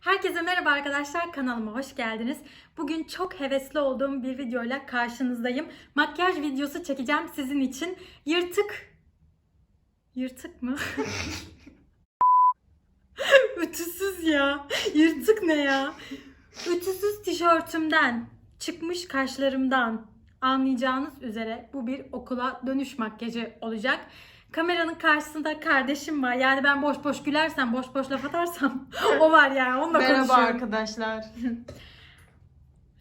Herkese merhaba arkadaşlar kanalıma hoş geldiniz. Bugün çok hevesli olduğum bir videoyla karşınızdayım. Makyaj videosu çekeceğim sizin için. Yırtık Yırtık mı? Ütüsüz ya. Yırtık ne ya? Ütüsüz tişörtümden, çıkmış kaşlarımdan anlayacağınız üzere bu bir okula dönüş makyajı olacak. Kameranın karşısında kardeşim var. Yani ben boş boş gülersem, boş boş laf atarsam o var yani. Onunla Merhaba konuşuyorum. arkadaşlar.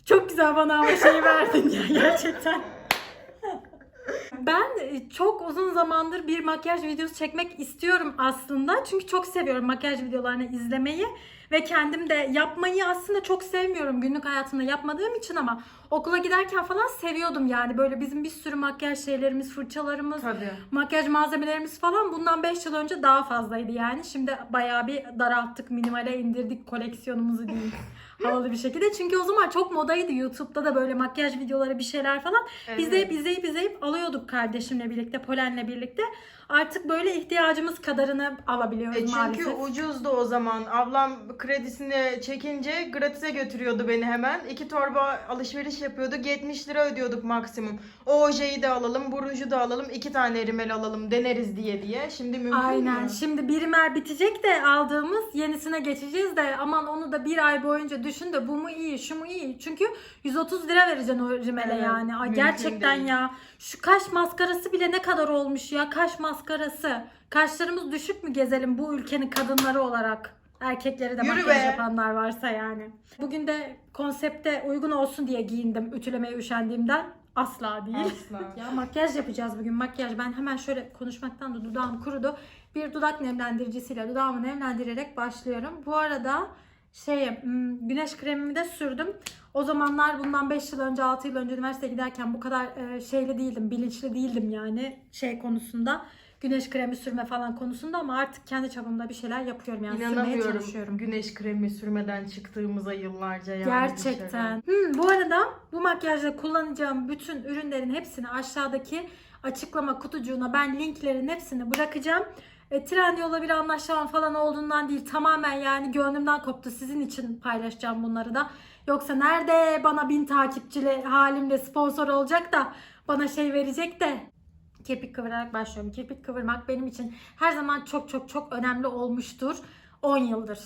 Çok güzel bana ama şeyi verdin ya gerçekten. Ben e, çok uzun zamandır bir makyaj videosu çekmek istiyorum aslında. Çünkü çok seviyorum makyaj videolarını izlemeyi. Ve kendim de yapmayı aslında çok sevmiyorum günlük hayatımda yapmadığım için ama okula giderken falan seviyordum yani. Böyle bizim bir sürü makyaj şeylerimiz, fırçalarımız, Tabii. makyaj malzemelerimiz falan bundan 5 yıl önce daha fazlaydı yani. Şimdi bayağı bir daralttık, minimale indirdik koleksiyonumuzu diyeyim. Havalı bir şekilde. Çünkü o zaman çok modaydı YouTube'da da böyle makyaj videoları bir şeyler falan. De hep izleyip izleyip alıyorduk kardeşimle birlikte, Polen'le birlikte. Artık böyle ihtiyacımız kadarını alabiliyoruz E çünkü maalesef. ucuzdu o zaman. Ablam kredisini çekince gratis'e götürüyordu beni hemen. İki torba alışveriş yapıyorduk. 70 lira ödüyorduk maksimum. O ojeyi de alalım, bu ruju da alalım, iki tane rimel alalım deneriz diye diye. Şimdi mümkün Aynen. mü? Şimdi birimer bitecek de aldığımız yenisine geçeceğiz de aman onu da bir ay boyunca düşün de bu mu iyi, şu mu iyi. Çünkü 130 lira vereceksin o rimele Evet, yani. Ay, mümkün gerçekten değil. ya. Şu kaş maskarası bile ne kadar olmuş ya. Kaş maskarası. Kaşlarımız düşük mü gezelim bu ülkenin kadınları olarak? Erkekleri de Yürü makyaj be. yapanlar varsa yani. Bugün de konsepte uygun olsun diye giyindim. Ütülemeye üşendiğimden. Asla değil. Asla. Ya makyaj yapacağız bugün makyaj. Ben hemen şöyle konuşmaktan da dudağım kurudu. Bir dudak nemlendiricisiyle dudağımı nemlendirerek başlıyorum. Bu arada şey hmm, güneş kremimi de sürdüm. O zamanlar bundan 5 yıl önce 6 yıl önce üniversiteye giderken bu kadar e, şeyli değildim. Bilinçli değildim yani şey konusunda. Güneş kremi sürme falan konusunda ama artık kendi çapımda bir şeyler yapıyorum yani sürmeye İnanamıyorum. çalışıyorum. Güneş kremi sürmeden çıktığımıza yıllarca yani. Gerçekten. Hmm, bu arada bu makyajda kullanacağım bütün ürünlerin hepsini aşağıdaki açıklama kutucuğuna ben linklerin hepsini bırakacağım. E, Trendyol'la bir anlaşmam falan olduğundan değil tamamen yani gönlümden koptu. Sizin için paylaşacağım bunları da. Yoksa nerede bana bin takipçili halimle sponsor olacak da bana şey verecek de kirpik kıvırarak başlıyorum. Kirpik kıvırmak benim için her zaman çok çok çok önemli olmuştur. 10 yıldır.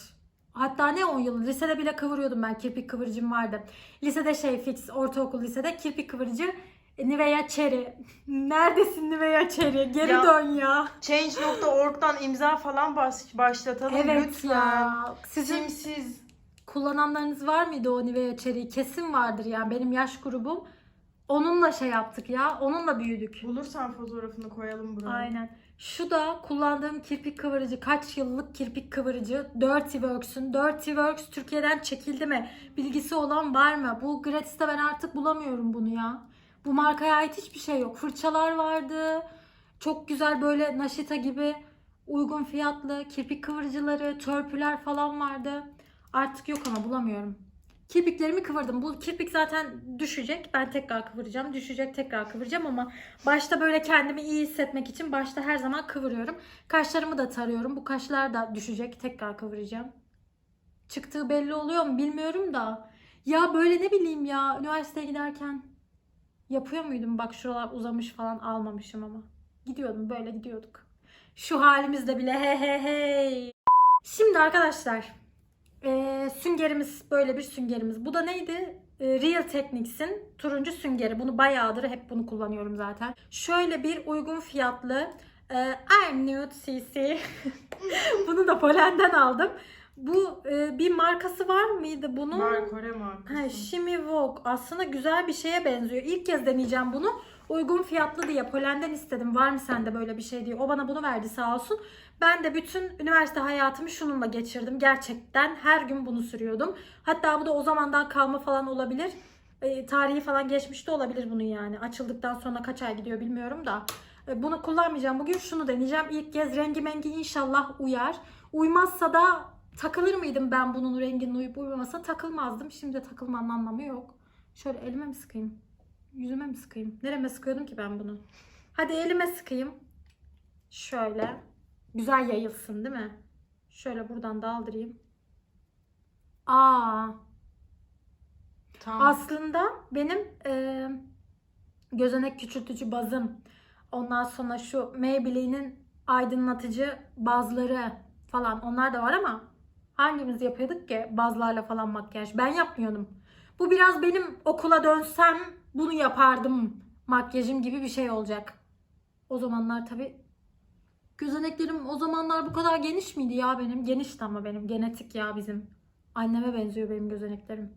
Hatta ne 10 yıl lisede bile kıvırıyordum ben kirpik kıvırıcım vardı. Lisede şey fix ortaokul lisede kirpik kıvırıcı e, Nivea Cherry. Neredesin Nivea Cherry? Geri Ya, dön ya. Change.org'dan imza falan başlatalım Evet lütfen. ya. Sizin Simsiz. kullananlarınız var mıydı o Nivea Cherry? Kesin vardır ya. Benim yaş grubum. Onunla şey yaptık ya. Onunla büyüdük. Bulursan fotoğrafını koyalım buraya. Aynen. Şu da kullandığım kirpik kıvırıcı. Kaç yıllık kirpik kıvırıcı. Dirty Works'ün. Dirty Works Türkiye'den çekildi mi? Bilgisi olan var mı? Bu gratis'te ben artık bulamıyorum bunu ya. Bu markaya ait hiçbir şey yok. Fırçalar vardı. Çok güzel böyle Naşita gibi uygun fiyatlı kirpik kıvırıcıları, törpüler falan vardı. Artık yok ama bulamıyorum. Kirpiklerimi kıvırdım. Bu kirpik zaten düşecek. Ben tekrar kıvıracağım. Düşecek tekrar kıvıracağım ama başta böyle kendimi iyi hissetmek için başta her zaman kıvırıyorum. Kaşlarımı da tarıyorum. Bu kaşlar da düşecek. Tekrar kıvıracağım. Çıktığı belli oluyor mu bilmiyorum da. Ya böyle ne bileyim ya üniversiteye giderken yapıyor muydum? Bak şuralar uzamış falan almamışım ama. Gidiyordum böyle gidiyorduk. Şu halimizde bile he he hey. Şimdi arkadaşlar ee, süngerimiz böyle bir süngerimiz. Bu da neydi? Ee, Real Techniques'in turuncu süngeri. Bunu bayağıdır hep bunu kullanıyorum zaten. Şöyle bir uygun fiyatlı e, I'm Nude CC. bunu da Polen'den aldım. Bu e, bir markası var mıydı bunun? Var Kore markası. Ha, Vogue. Aslında güzel bir şeye benziyor. İlk kez deneyeceğim bunu. Uygun fiyatlı diye Polen'den istedim. Var mı sende böyle bir şey diye. O bana bunu verdi sağ olsun. Ben de bütün üniversite hayatımı şununla geçirdim. Gerçekten her gün bunu sürüyordum. Hatta bu da o zamandan kalma falan olabilir. E, tarihi falan geçmiş de olabilir bunun yani. Açıldıktan sonra kaç ay gidiyor bilmiyorum da. E, bunu kullanmayacağım. Bugün şunu deneyeceğim. İlk kez rengi mengi inşallah uyar. Uymazsa da takılır mıydım ben bunun renginin uyup uymamasa takılmazdım. Şimdi de takılmanın anlamı yok. Şöyle elime mi sıkayım? Yüzüme mi sıkayım? Nereme sıkıyordum ki ben bunu? Hadi elime sıkayım. Şöyle. Güzel yayılsın değil mi? Şöyle buradan daldırayım. Aa, Tamam. aslında benim e, gözenek küçültücü bazım. Ondan sonra şu Maybelline'in aydınlatıcı bazları falan onlar da var ama hangimiz yapıyorduk ki bazlarla falan makyaj? Ben yapmıyordum. Bu biraz benim okula dönsem bunu yapardım makyajım gibi bir şey olacak. O zamanlar tabii gözeneklerim o zamanlar bu kadar geniş miydi ya benim? Genişti ama benim. Genetik ya bizim. Anneme benziyor benim gözeneklerim.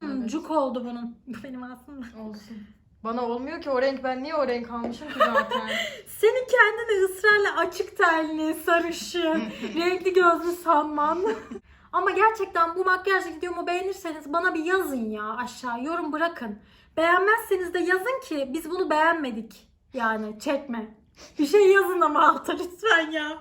Hmm, Evet. Cuk oldu bunun. Bu benim aslında. Olsun. Bana olmuyor ki o renk ben niye o renk almışım ki zaten. Senin kendini ısrarla açık tenli, sarışın, renkli gözlü sanman. Ama gerçekten bu makyaj videomu beğenirseniz bana bir yazın ya aşağı yorum bırakın. Beğenmezseniz de yazın ki biz bunu beğenmedik. Yani çekme. Bir şey yazın ama alta lütfen ya.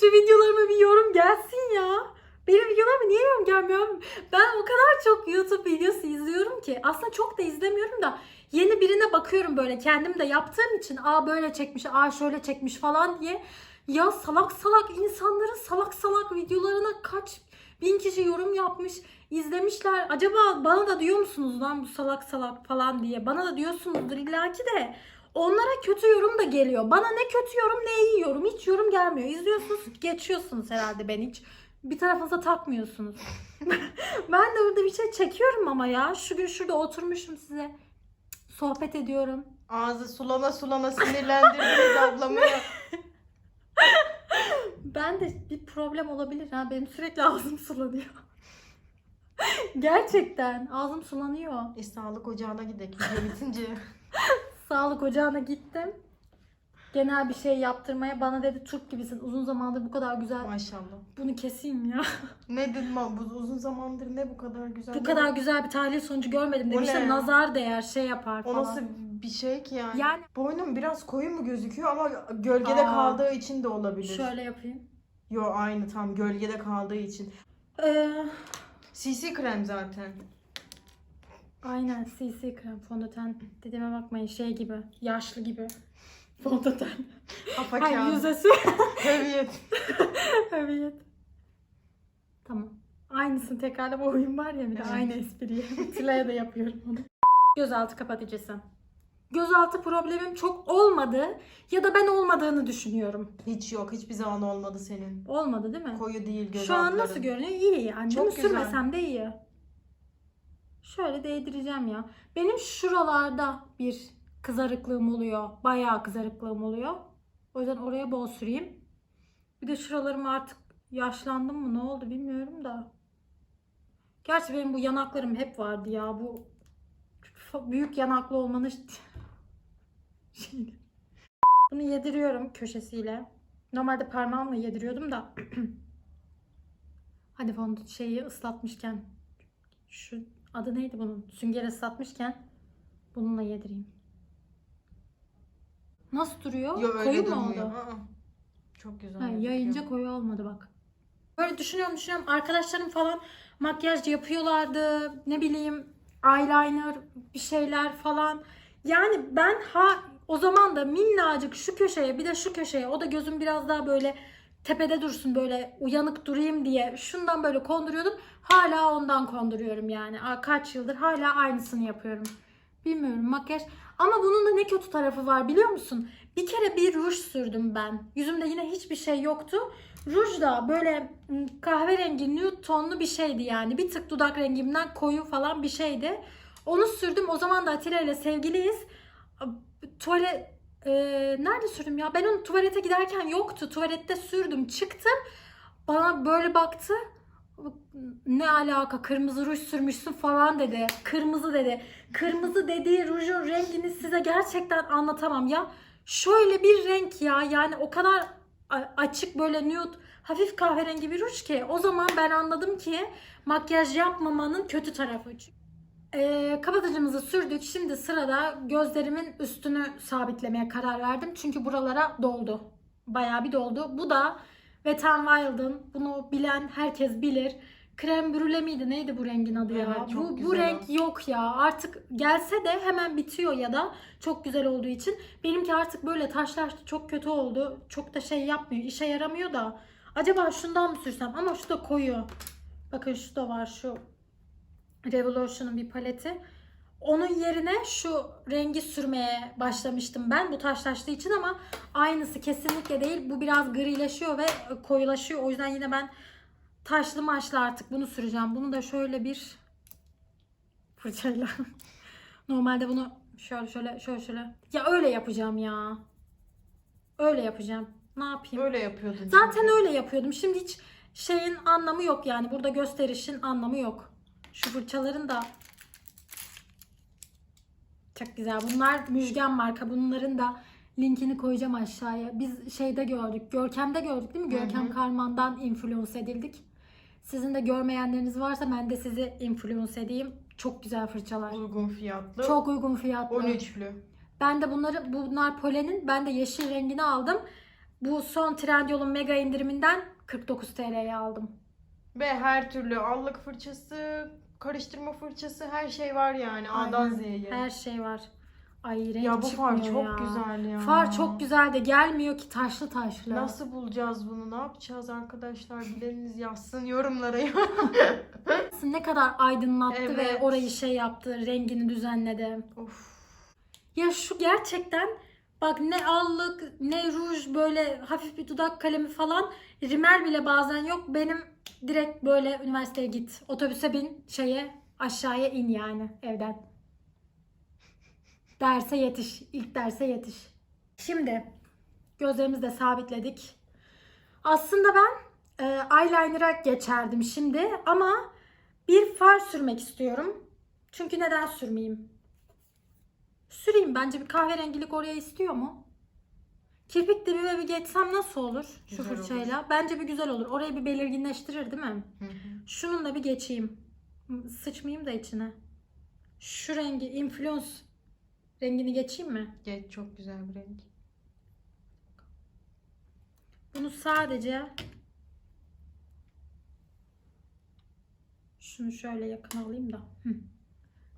Şu videolarıma bir yorum gelsin ya. Benim videolarıma niye yorum gelmiyor? Ben o kadar çok YouTube videosu izliyorum ki. Aslında çok da izlemiyorum da yeni birine bakıyorum böyle kendim de yaptığım için. Aa böyle çekmiş, aa şöyle çekmiş falan diye. Ya salak salak insanların salak salak videolarına kaç bin kişi yorum yapmış, izlemişler. Acaba bana da diyor musunuz lan bu salak salak falan diye. Bana da diyorsunuzdur illaki de. Onlara kötü yorum da geliyor. Bana ne kötü yorum ne iyi yorum. Hiç yorum gelmiyor. İzliyorsunuz geçiyorsunuz herhalde ben hiç. Bir tarafınıza takmıyorsunuz. ben de orada bir şey çekiyorum ama ya. Şu gün şurada oturmuşum size. Sohbet ediyorum. Ağzı sulana sulana sinirlendirdiniz ablamı. Ben de bir problem olabilir ha. Benim sürekli ağzım sulanıyor. Gerçekten ağzım sulanıyor. E, sağlık ocağına gidelim bitince. Sağlık ocağına gittim. Genel bir şey yaptırmaya bana dedi Türk gibisin. Uzun zamandır bu kadar güzel. Maşallah. Bunu keseyim ya. Ne dedim bu uzun zamandır ne bu kadar güzel. bu kadar güzel bir tahlil sonucu görmedim O demişler. ne? Nazar değer şey yapar O falan. nasıl bir şey ki yani? Yani Boynum biraz koyu mu gözüküyor ama gölgede Aa. kaldığı için de olabilir. şöyle yapayım. Yo aynı tam gölgede kaldığı için. Ee, CC krem zaten. Aynen CC krem fondöten dediğime bakmayın şey gibi yaşlı gibi fondöten. Kafa Ay kağıdı. yüzesi. Evet. evet. Tamam. Aynısını tekrarlama oyun var ya bir de Evet. aynı espriyi. Tülaya da yapıyorum onu. Gözaltı kapatıcısı. Gözaltı problemim çok olmadı ya da ben olmadığını düşünüyorum. Hiç yok. Hiçbir zaman olmadı senin. Olmadı değil mi? Koyu değil göz Şu an altların. nasıl görünüyor? İyi yani. Çok Bunu güzel. sürmesem de iyi. Şöyle değdireceğim ya. Benim şuralarda bir kızarıklığım oluyor. Bayağı kızarıklığım oluyor. O yüzden oraya bol süreyim. Bir de şuralarım artık yaşlandım mı ne oldu bilmiyorum da. Gerçi benim bu yanaklarım hep vardı ya. Bu büyük yanaklı olmanın şeyi. Bunu yediriyorum köşesiyle. Normalde parmağımla yediriyordum da. Hadi fondöt şeyi ıslatmışken şu adı neydi bunun? Sünger ıslatmışken bununla yedireyim. Nasıl duruyor? Yo öyle koyu mu durmuyor. oldu? Aa. Çok güzel. Ha, gözüküyor. yayınca koyu olmadı bak. Böyle düşünüyorum düşünüyorum. Arkadaşlarım falan makyaj yapıyorlardı. Ne bileyim eyeliner bir şeyler falan. Yani ben ha o zaman da minnacık şu köşeye bir de şu köşeye o da gözüm biraz daha böyle tepede dursun böyle uyanık durayım diye şundan böyle konduruyordum. Hala ondan konduruyorum yani. Kaç yıldır hala aynısını yapıyorum. Bilmiyorum makyaj. Ama bunun da ne kötü tarafı var biliyor musun? Bir kere bir ruj sürdüm ben. Yüzümde yine hiçbir şey yoktu. Ruj da böyle m, kahverengi nude tonlu bir şeydi yani. Bir tık dudak rengimden koyu falan bir şeydi. Onu sürdüm. O zaman da Atilla ile sevgiliyiz. Tuvalet e, nerede sürdüm ya? Ben onu tuvalete giderken yoktu. Tuvalette sürdüm. Çıktım. Bana böyle baktı. Ne alaka kırmızı ruj sürmüşsün falan dedi. Kırmızı dedi. Kırmızı dediği rujun rengini size gerçekten anlatamam ya. Şöyle bir renk ya yani o kadar açık böyle nude hafif kahverengi bir ruj ki o zaman ben anladım ki makyaj yapmamanın kötü tarafı. Ee, kapatıcımızı sürdük. Şimdi sırada gözlerimin üstünü sabitlemeye karar verdim. Çünkü buralara doldu. Bayağı bir doldu. Bu da Wet n Wild'ın bunu bilen herkes bilir. Krem brüle miydi? Neydi bu rengin adı ya? Evet, çok bu, bu güzel o. renk yok ya. Artık gelse de hemen bitiyor ya da çok güzel olduğu için. Benimki artık böyle taşlaştı. Çok kötü oldu. Çok da şey yapmıyor. işe yaramıyor da. Acaba şundan mı sürsem? Ama şu da koyu. Bakın şu da var şu Revolution'un bir paleti. Onun yerine şu rengi sürmeye başlamıştım ben bu taşlaştığı için ama aynısı kesinlikle değil. Bu biraz grileşiyor ve koyulaşıyor. O yüzden yine ben taşlı maçlı artık bunu süreceğim. Bunu da şöyle bir fırçayla. Normalde bunu şöyle şöyle şöyle şöyle. Ya öyle yapacağım ya. Öyle yapacağım. Ne yapayım? Böyle yapıyordun. Zaten çünkü. öyle yapıyordum. Şimdi hiç şeyin anlamı yok yani. Burada gösterişin anlamı yok. Şu fırçaların da çok güzel. Bunlar Müjgan marka. Bunların da linkini koyacağım aşağıya. Biz şeyde gördük. Görkem'de gördük değil mi? Hı hı. Görkem Karman'dan influence edildik. Sizin de görmeyenleriniz varsa ben de sizi influence edeyim. Çok güzel fırçalar. Uygun fiyatlı. Çok uygun fiyatlı. 13'lü. Ben de bunları bunlar polenin ben de yeşil rengini aldım. Bu son Trendyol'un mega indiriminden 49 TL'ye aldım. Ve her türlü allık fırçası, karıştırma fırçası her şey var yani A'dan Aynen. Z'ye. Her şey var. Ay renk ya bu far çok ya. güzel ya. Far çok güzel de gelmiyor ki taşlı taşlı. Nasıl bulacağız bunu? Ne yapacağız arkadaşlar? Bileniniz yazsın yorumlara. Ne kadar aydınlattı ve Evet. orayı şey yaptı, rengini düzenledi. of. Ya şu gerçekten bak ne allık ne ruj böyle hafif bir dudak kalemi falan rimel bile bazen yok. Benim direkt böyle üniversiteye git. Otobüse bin şeye aşağıya in yani evden. Derse yetiş. ilk derse yetiş. Şimdi gözlerimizi de sabitledik. Aslında ben e, eyeliner'a geçerdim şimdi ama bir far sürmek istiyorum. Çünkü neden sürmeyeyim? Süreyim. Bence bir kahverengilik oraya istiyor mu? Kirpik dibime bir geçsem nasıl olur şu Güzel fırçayla? Bence bir güzel olur. Orayı bir belirginleştirir değil mi? Hı hı. Şununla bir geçeyim. Sıçmayayım da içine. Şu rengi, influence rengini geçeyim mi? Geç çok güzel bir renk. Bunu sadece şunu şöyle yakın alayım da. Hı.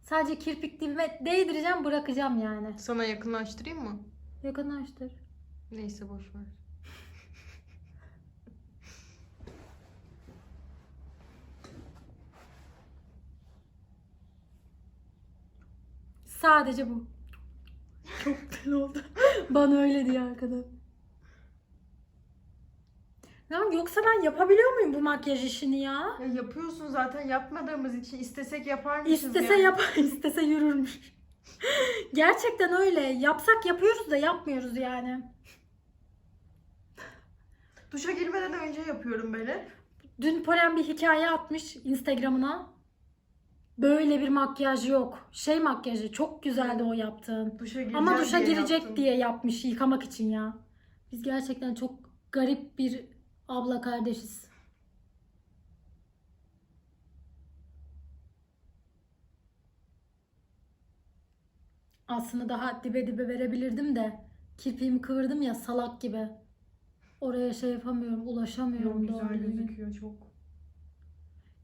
Sadece kirpik dibime değdireceğim bırakacağım yani. Sana yakınlaştırayım mı? Yakınlaştır. Neyse boş ver. Sadece bu. Çok güzel oldu. Bana öyle diyor arkadan. Ya yoksa ben yapabiliyor muyum bu makyaj işini ya? Ya yapıyorsun zaten yapmadığımız için istesek yaparmışız İstese yani. yapar, istese yürürmüş. Gerçekten öyle. Yapsak yapıyoruz da yapmıyoruz yani. Duşa girmeden önce yapıyorum hep. Dün Polen bir hikaye atmış Instagram'ına. Böyle bir makyaj yok. Şey makyajı çok güzeldi o yaptığın. Duşa Ama duşa diye girecek yaptım. diye yapmış yıkamak için ya. Biz gerçekten çok garip bir abla kardeşiz. Aslında daha dibe dibe verebilirdim de kirpiğimi kıvırdım ya salak gibi. Oraya şey yapamıyorum, ulaşamıyorum Yok, doğru güzel düzgün. gözüküyor çok.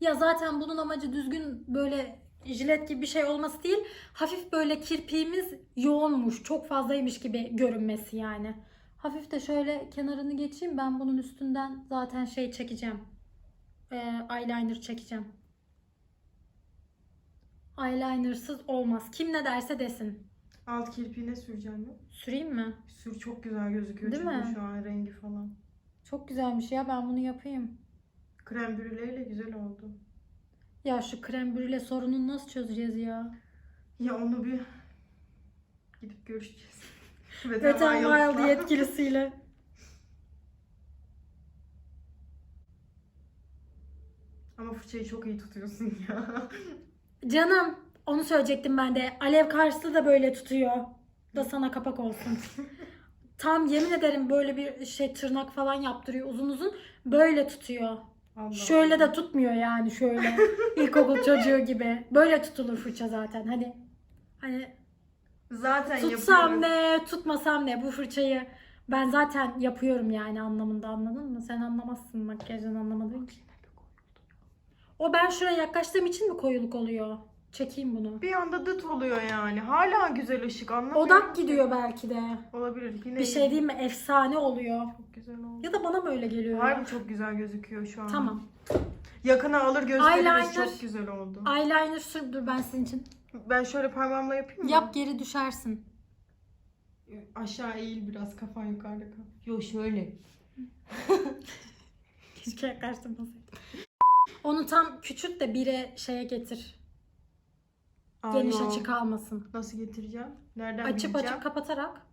Ya zaten bunun amacı düzgün böyle jilet gibi bir şey olması değil. Hafif böyle kirpiğimiz yoğunmuş, çok fazlaymış gibi görünmesi yani. Hafif de şöyle kenarını geçeyim. Ben bunun üstünden zaten şey çekeceğim. Ee, eyeliner çekeceğim. Eyelinersız olmaz. Kim ne derse desin. Alt kirpiğine süreceğim ya. Süreyim mi? Sür çok güzel gözüküyor Değil çünkü mi? şu an rengi falan. Çok güzelmiş ya ben bunu yapayım. Krem brüleyle güzel oldu. Ya şu krem brüle sorununu nasıl çözeceğiz ya? Ya onu bir gidip görüşeceğiz. Wet n Wild yetkilisiyle. Ama fırçayı çok iyi tutuyorsun ya. Canım onu söyleyecektim ben de. Alev karşısı da böyle tutuyor. Da sana kapak olsun. Tam yemin ederim böyle bir şey tırnak falan yaptırıyor uzun uzun. Böyle tutuyor. Allah Şöyle Allah. de tutmuyor yani şöyle. İlkokul çocuğu gibi. Böyle tutulur fırça zaten. Hani hani Zaten tutsam yapıyorum. ne, tutmasam ne bu fırçayı ben zaten yapıyorum yani anlamında anladın mı? Sen anlamazsın makyajdan anlamadığın için. O ben şuraya yaklaştığım için mi koyuluk oluyor? Çekeyim bunu. Bir anda dıt oluyor yani. Hala güzel ışık anlamıyorum. Odak gidiyor belki de. Olabilir. Yine Bir şey diyeyim mi? Efsane oluyor. Çok güzel oldu. Ya da bana mı öyle geliyor? ya? Harbi çok güzel gözüküyor şu an. Tamam. Yakına alır gösteririz. Eyeliner. Çok güzel oldu. Eyeliner sür dur ben senin için. Ben şöyle parmağımla yapayım mı? Yap geri düşersin. Aşağı eğil biraz kafan yukarıda kal. Yo şöyle. Keşke yaklaştırmasaydım. Onu tam küçült de bire şeye getir. Aa, Geniş yo. açı kalmasın. Nasıl getireceğim? Nereden Açıp bileceğim? açıp kapatarak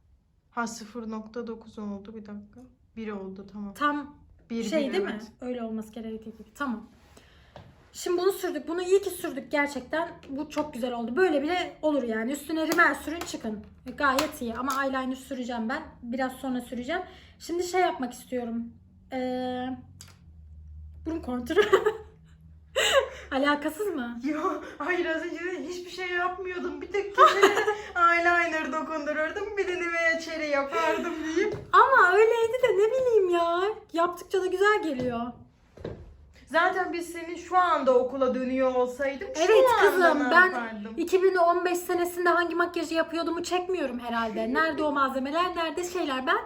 Ha 0.9 oldu bir dakika. 1 oldu tamam. tam Bir, şey bir, değil mi? evet. Öyle olması gerektiği gibi. Tamam. Şimdi bunu sürdük. Bunu iyi ki sürdük gerçekten. Bu çok güzel oldu. Böyle bile olur yani. Üstüne rimel sürün çıkın. E, Gayet iyi ama eyeliner süreceğim ben. Biraz sonra süreceğim. Şimdi şey yapmak istiyorum. Ee, burun kontürü. Alakasız mı? Yo hayır az önce de hiçbir şey yapmıyordum. Bir tek köşelere eyeliner dokundururdum. Bir de Nivea Cherry yapardım deyip. Ama öyleydi de ne bileyim ya. Yaptıkça da güzel geliyor. Zaten biz senin şu anda okula dönüyor olsaydık şu Evet anda kızım ne ben yapardım? 2015 senesinde hangi makyajı yapıyordumu çekmiyorum herhalde. Nerede o malzemeler, nerede şeyler. Ben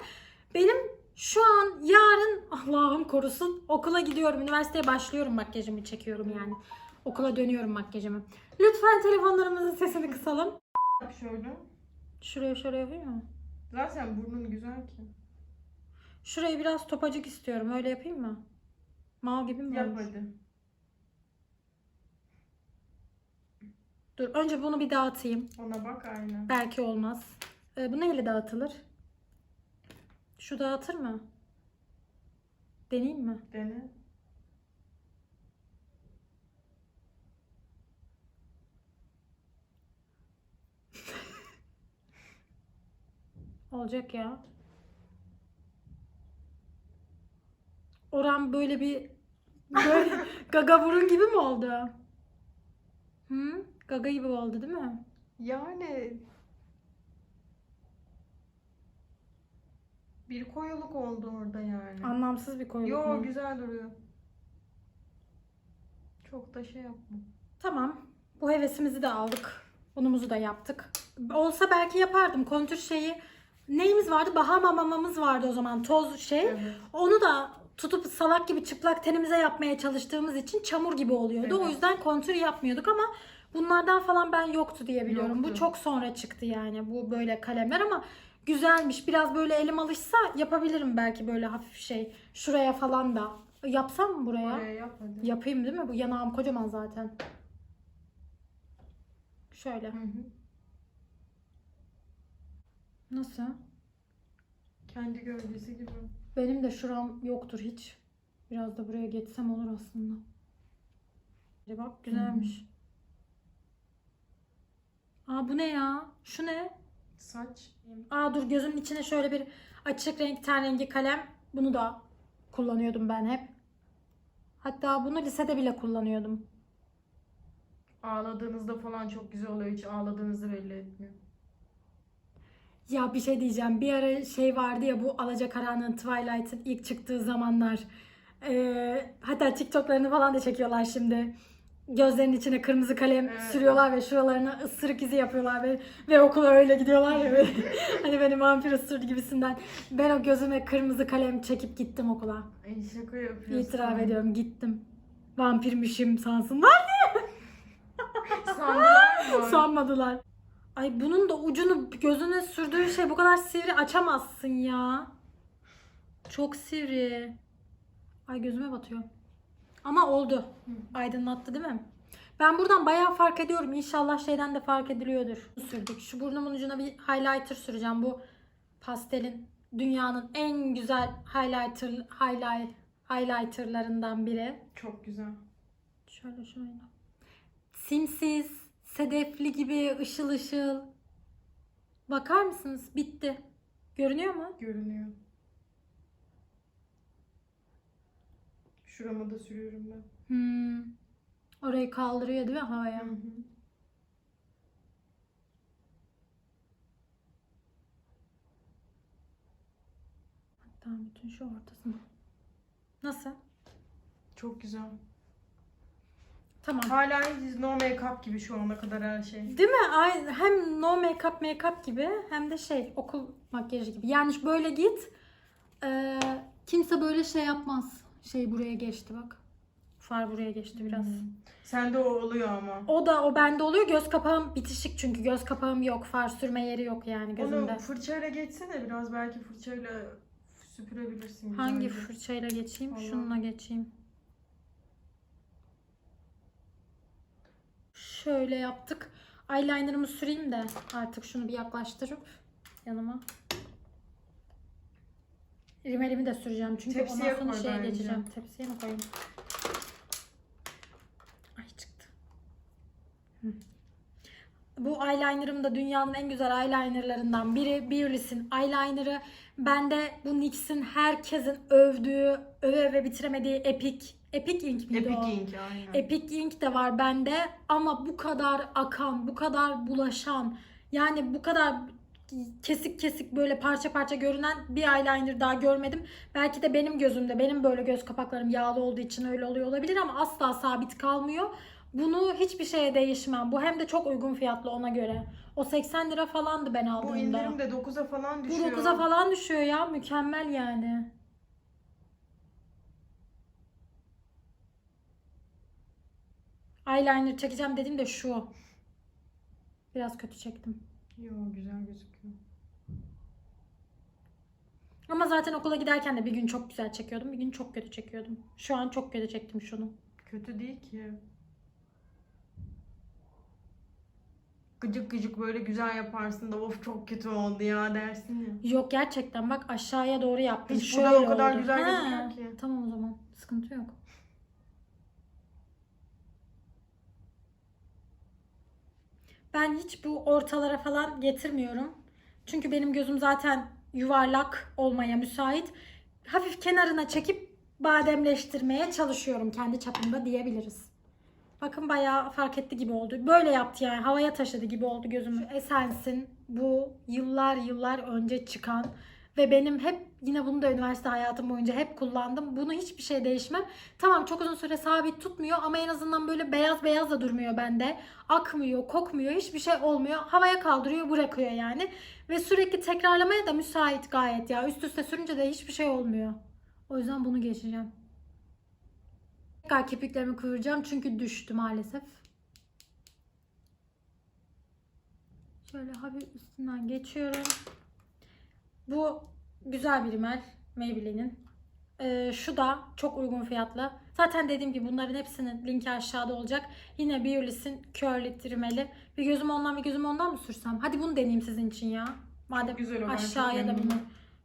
benim şu an yarın Allah'ım korusun okula gidiyorum. Üniversiteye başlıyorum makyajımı çekiyorum yani. Okula dönüyorum makyajımı. Lütfen telefonlarımızın sesini kısalım. Yap şöyle. Şuraya şöyle yapayım mı? Zaten burnun güzel ki. Şurayı biraz topacık istiyorum. Öyle yapayım mı? Mal gibi mi? Yap hadi. Dur önce bunu bir dağıtayım. Ona bak aynen. Belki olmaz. Ee, bu neyle dağıtılır? Şu dağıtır mı? Deneyeyim mi? Dene. Olacak ya. Oran böyle bir böyle gaga burun gibi mi oldu? Hı? Gaga gibi oldu değil mi? Yani bir koyuluk oldu orada yani. Anlamsız bir koyuluk Yo mu? güzel duruyor. Çok da şey yapma. Tamam. Bu hevesimizi de aldık. Bunumuzu da yaptık. Olsa belki yapardım. Kontür şeyi neyimiz vardı? Bahama mamamız vardı o zaman. Toz şey. Evet. Onu da tutup salak gibi çıplak tenimize yapmaya çalıştığımız için çamur gibi oluyordu. O Evet. yüzden kontür yapmıyorduk ama bunlardan falan ben yoktu diye biliyorum. Bu Yoktu. çok sonra çıktı yani bu böyle kalemler ama güzelmiş. Biraz böyle elim alışsa yapabilirim belki böyle hafif şey. Şuraya falan da. Yapsam mı buraya? Yap hadi. Yapayım değil mi? Bu yanağım kocaman zaten. Şöyle. Hı hı. Nasıl? Kendi gölgesi gibi. Benim de şuram yoktur hiç. Biraz da buraya geçsem olur aslında. Bir Bak güzelmiş. Aa bu ne ya? Şu ne? Saç. Aa dur gözümün içine şöyle bir açık renk ten rengi kalem. Bunu da kullanıyordum ben hep. Hatta bunu lisede bile kullanıyordum. Ağladığınızda falan çok güzel oluyor. Hiç ağladığınızı belli etmiyor. Ya bir şey diyeceğim. Bir ara şey vardı ya bu Alacakaranlığın Twilight'ın ilk çıktığı zamanlar. Ee, hatta TikTok'larını falan da çekiyorlar şimdi. Gözlerinin içine kırmızı kalem Evet. sürüyorlar ve şuralarına ısırık izi yapıyorlar ve, ve okula öyle gidiyorlar ya. hani beni vampir ısırdı gibisinden. Ben o gözüme kırmızı kalem çekip gittim okula. Ay şaka yapıyorsun. İtiraf ediyorum gittim. Vampirmişim sansınlar. Sandılar mı? Sanmadılar. Ay bunun da ucunu gözüne sürdüğün şey bu kadar sivri açamazsın ya. Çok sivri. Ay gözüme batıyor. Ama oldu. Aydınlattı değil mi? Ben buradan bayağı fark ediyorum. İnşallah şeyden de fark ediliyordur. Sürdük. Şu burnumun ucuna bir highlighter süreceğim. Bu pastelin dünyanın en güzel highlighter highlight highlighterlarından biri. Çok güzel. Şöyle şöyle. Simsiz, sedefli gibi ışıl ışıl. Bakar mısınız? Bitti. Görünüyor mu? Görünüyor. Şurama da sürüyorum ben. Hmm. Orayı kaldırıyor değil mi havaya? Hı hı. Hatta bütün şu ortasını. Nasıl? Çok güzel. Tamam. Hala hiç no make-up gibi şu ana kadar her şey. Değil mi? Ay, hem no make-up make-up gibi hem de şey okul makyajı gibi. Yani böyle git. Ee, kimse böyle şey yapmaz. Şey buraya geçti bak. Far buraya geçti biraz. Sende o oluyor ama. O da o bende oluyor. Göz kapağım bitişik çünkü göz kapağım yok. Far sürme yeri yok yani gözümde. Onu fırçayla geçsene biraz belki fırçayla süpürebilirsin. Hangi fırçayla geçeyim? Vallahi. Şununla geçeyim. Şöyle yaptık. Eyelinerımı süreyim de artık şunu bir yaklaştırıp yanıma. Rimelimi de süreceğim çünkü Tepsiye ondan sonra koy şeye bence. geçeceğim. Tepsiye mi koyayım? Ay çıktı. Hı. Bu eyelinerım da dünyanın en güzel eyelinerlarından biri. Beauty's'in eyelinerı. Ben de bu NYX'in herkesin övdüğü, öve öve bitiremediği Epic. Epic Ink miydi Epic o? Ink aynen. Epic Ink de var bende ama bu kadar akan, bu kadar bulaşan, yani bu kadar kesik kesik böyle parça parça görünen bir eyeliner daha görmedim. Belki de benim gözümde, benim böyle göz kapaklarım yağlı olduğu için öyle oluyor olabilir ama asla sabit kalmıyor. Bunu hiçbir şeye değişmem. Bu hem de çok uygun fiyatlı ona göre. O 80 lira falandı ben Bu aldığımda. indirim de 9'a falan Bu düşüyor. 9'a falan düşüyor ya. Mükemmel yani. Eyeliner çekeceğim dedim de şu. Biraz kötü çektim. Yo güzel gözüküyor. Ama zaten okula giderken de bir gün çok güzel çekiyordum. Bir gün çok kötü çekiyordum. Şu an çok kötü çektim şunu. Kötü değil ki. Gıcık gıcık böyle güzel yaparsın da of çok kötü oldu ya dersin ya. Yok gerçekten bak aşağıya doğru yaptım. Hiç burada o kadar güzel Ha, gözükmüyor ki. Tamam o zaman. Sıkıntı yok. Ben hiç bu ortalara falan getirmiyorum. Çünkü benim gözüm zaten yuvarlak olmaya müsait. Hafif kenarına çekip bademleştirmeye çalışıyorum kendi çapımda diyebiliriz. Bakın bayağı fark etti gibi oldu. Böyle yaptı yani. Havaya taşıdı gibi oldu gözümü. Essence'in bu yıllar yıllar önce çıkan ve benim hep yine bunu da üniversite hayatım boyunca hep kullandım. Bunu hiçbir şey değişmem. Tamam çok uzun süre sabit tutmuyor ama en azından böyle beyaz beyaz da durmuyor bende. Akmıyor, kokmuyor, hiçbir şey olmuyor. Havaya kaldırıyor, bırakıyor yani. Ve sürekli tekrarlamaya da müsait gayet ya. Üst üste sürünce de hiçbir şey olmuyor. O yüzden bunu geçeceğim. Tekrar kirpiklerimi kıvıracağım çünkü düştü maalesef. Şöyle hafif üstünden geçiyorum. Bu güzel bir rimel Maybelline'in. Ee, şu da çok uygun fiyatlı. Zaten dediğim gibi bunların hepsinin linki aşağıda olacak. Yine Beulis'in Curly rimeli. Bir gözüm ondan bir gözüm ondan mı sürsem? Hadi bunu deneyeyim sizin için ya. Madem güzel o, ben çok aşağıya da bunu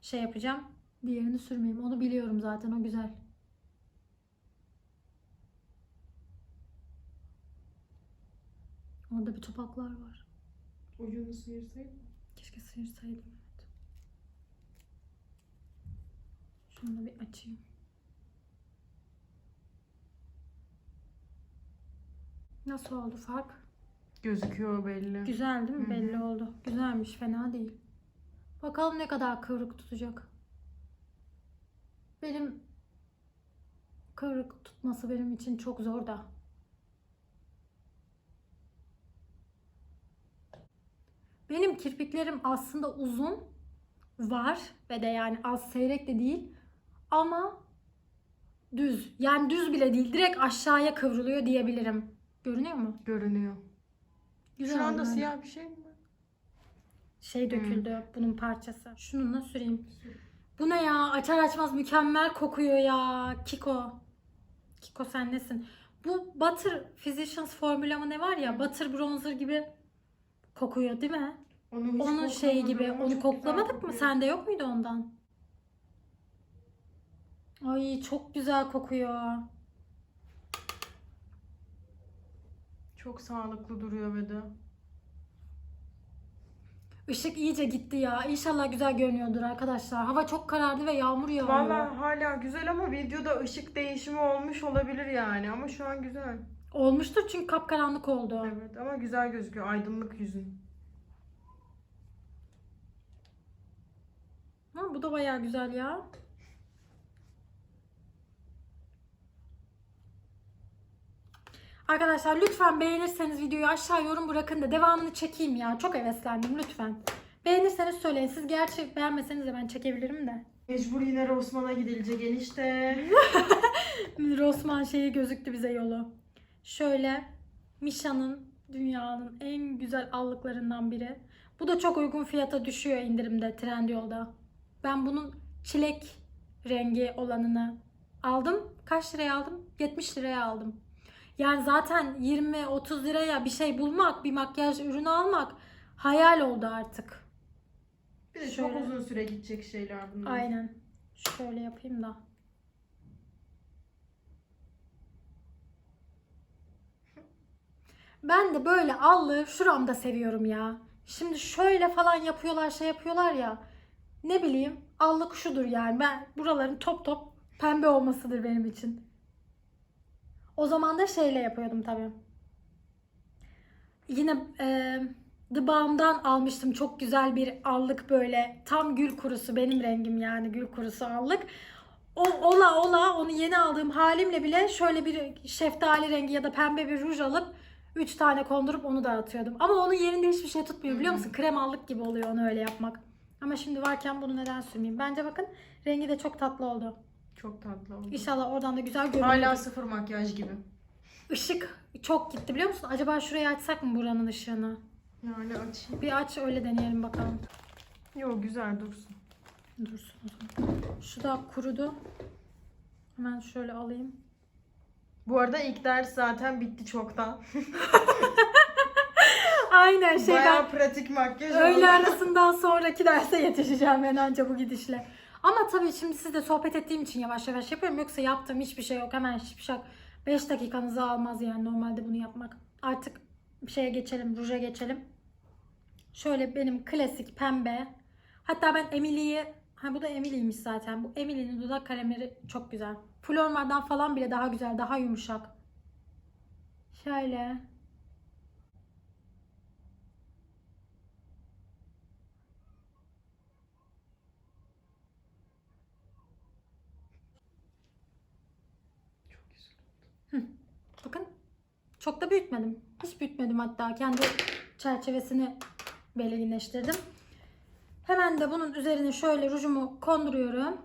şey yapacağım. Diğerini sürmeyeyim. Onu biliyorum zaten. O güzel. Orada bir topaklar var. Ucunu sıyırsaydın. Keşke sıyırsaydım. Evet. Şunu da bir açayım. Nasıl oldu fark? Gözüküyor belli. Güzel değil mi? Hı hı. Belli oldu. Güzelmiş. Fena değil. Bakalım ne kadar kıvrık tutacak. Benim kıvrık tutması benim için çok zor da. Benim kirpiklerim aslında uzun var ve de yani az seyrek de değil ama düz. Yani düz bile değil. Direkt aşağıya kıvrılıyor diyebilirim. Görünüyor mu? Görünüyor. Güzel Şu anda oldu. siyah bir şey mi? şey döküldü bunun parçası. Şununla süreyim. Bu ne ya? Açar açmaz mükemmel kokuyor ya. Kiko. Kiko sen nesin? Bu Butter Physicians formülü mı ne var ya? Butter bronzer gibi kokuyor değil mi? Onu hiç Onun şeyi gibi. Onu koklamadık mı? Sende yok muydu ondan? Ay çok güzel kokuyor. Çok sağlıklı duruyor ve de. Işık iyice gitti ya. İnşallah güzel görünüyordur arkadaşlar. Hava çok karardı ve yağmur yağıyor. Valla hala güzel ama videoda ışık değişimi olmuş olabilir yani ama şu an güzel. Olmuştur çünkü kapkaranlık oldu. Evet ama güzel gözüküyor aydınlık yüzün. Ha, bu da bayağı güzel ya. Arkadaşlar lütfen beğenirseniz videoyu aşağı yorum bırakın da devamını çekeyim ya. Çok heveslendim lütfen. Beğenirseniz söyleyin. Siz gerçi beğenmeseniz de ben çekebilirim de. Mecbur yine Osman'a gidilecek enişte. Rosman şeyi gözüktü bize yolu. Şöyle Misha'nın dünyanın en güzel allıklarından biri. Bu da çok uygun fiyata düşüyor indirimde Trendyol'da. Ben bunun çilek rengi olanını aldım. Kaç liraya aldım? 70 liraya aldım. Yani zaten 20-30 liraya bir şey bulmak, bir makyaj ürünü almak hayal oldu artık. Bir de çok Şöyle. uzun süre gidecek şeyler bunlar. Aynen. Şöyle yapayım da. Ben de böyle allığı şuramda seviyorum ya. Şimdi şöyle falan yapıyorlar şey yapıyorlar ya. Ne bileyim allık şudur yani. Ben buraların top top pembe olmasıdır benim için. O zaman da şeyle yapıyordum tabii. Yine e, The Balm'dan almıştım çok güzel bir allık böyle tam gül kurusu benim rengim yani gül kurusu allık. O, ola ola onu yeni aldığım halimle bile şöyle bir şeftali rengi ya da pembe bir ruj alıp 3 tane kondurup onu dağıtıyordum. Ama onun yerinde hiçbir şey tutmuyor biliyor musun? Krem allık gibi oluyor onu öyle yapmak. Ama şimdi varken bunu neden sürmeyeyim? Bence bakın rengi de çok tatlı oldu. Çok tatlı oldu. İnşallah oradan da güzel görünüyor. Hala sıfır makyaj gibi. Işık çok gitti biliyor musun? Acaba şurayı açsak mı buranın ışığını? Yani açayım. Bir aç öyle deneyelim bakalım. Yok güzel dursun. Dursun o zaman. Şu da kurudu. Hemen şöyle alayım. Bu arada ilk ders zaten bitti çoktan. Aynen şey Bayağı ben pratik makyaj öğle arasından sonraki derse yetişeceğim ben anca bu gidişle. Ama tabii şimdi sizle sohbet ettiğim için yavaş yavaş yapıyorum. Yoksa yaptığım hiçbir şey yok. Hemen şipşak 5 dakikanızı almaz yani normalde bunu yapmak. Artık bir şeye geçelim, ruja geçelim. Şöyle benim klasik pembe. Hatta ben Emily'yi Ha bu da Emily'ymiş zaten. Bu Emily'nin dudak kalemleri çok güzel. Flormar'dan falan bile daha güzel, daha yumuşak. Şöyle. Çok güzel. Bakın. Çok da büyütmedim. Hiç büyütmedim hatta. Kendi çerçevesini belirginleştirdim. Hemen de bunun üzerine şöyle rujumu konduruyorum.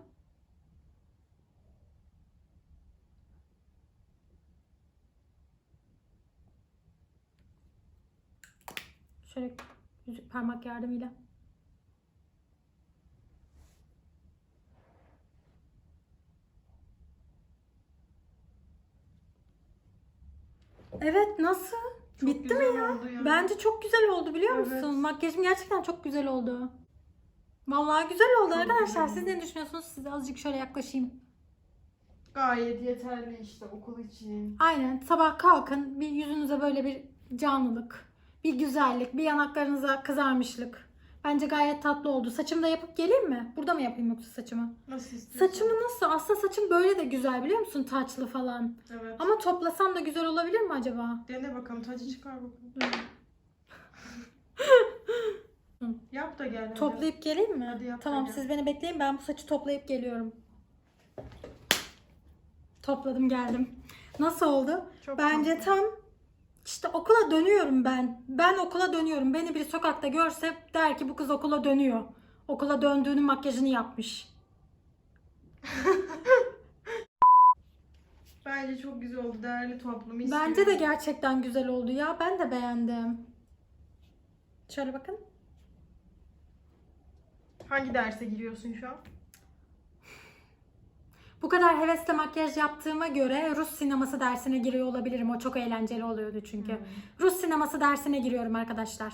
Şöyle parmak yardımıyla. Evet nasıl? Çok Bitti mi ya? ya. Bence çok güzel oldu biliyor musun? Evet. Makyajım gerçekten çok güzel oldu. Vallahi güzel oldu Çok arkadaşlar. güzel Siz ne düşünüyorsunuz? Size azıcık şöyle yaklaşayım. Gayet yeterli işte okul için. Aynen. Sabah kalkın. Bir yüzünüze böyle bir canlılık, bir güzellik, bir yanaklarınıza kızarmışlık. Bence gayet tatlı oldu. Saçımı da yapıp geleyim mi? Burada mı yapayım yoksa saçımı? Nasıl istiyorsun? Saçımı nasıl? Aslında saçım böyle de güzel biliyor musun? Taçlı falan. Evet. Ama toplasam da güzel olabilir mi acaba? Dene bakalım tacı çıkar bakalım. Yap da gel hadi. Toplayıp geleyim mi? Hadi yap, tamam hadi. siz beni bekleyin ben bu saçı toplayıp geliyorum. Topladım geldim. Nasıl oldu? Çok Bence tatlı. tam işte okula dönüyorum ben. Ben okula dönüyorum. Beni bir sokakta görse der ki bu kız okula dönüyor. Okula döndüğünün makyajını yapmış. Bence çok güzel oldu. Değerli toplumu istiyorum. Bence de gerçekten güzel oldu ya. Ben de beğendim. Şöyle bakın. Hangi derse giriyorsun şu an? Bu kadar hevesle makyaj yaptığıma göre Rus sineması dersine giriyor olabilirim. O çok eğlenceli oluyordu çünkü. Hmm. Rus sineması dersine giriyorum arkadaşlar.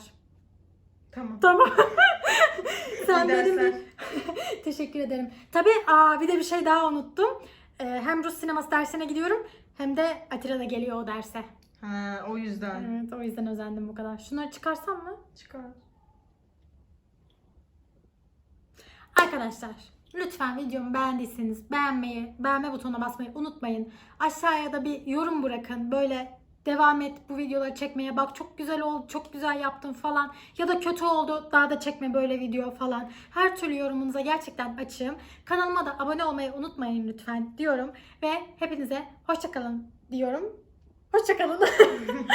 Tamam. Tamam. Sen benim bir... Teşekkür ederim. Tabii aa, bir de bir şey daha unuttum. Ee, hem Rus sineması dersine gidiyorum hem de Atira da geliyor o derse. Ha, o yüzden. Evet o yüzden özendim bu kadar. Şunları çıkarsam mı? Çıkar. Arkadaşlar lütfen videomu beğendiyseniz beğenmeyi, beğenme butonuna basmayı unutmayın. Aşağıya da bir yorum bırakın. Böyle devam et bu videoları çekmeye. Bak çok güzel oldu, çok güzel yaptın falan. Ya da kötü oldu, daha da çekme böyle video falan. Her türlü yorumunuza gerçekten açığım. Kanalıma da abone olmayı unutmayın lütfen diyorum. Ve hepinize hoşçakalın diyorum. Hoşçakalın.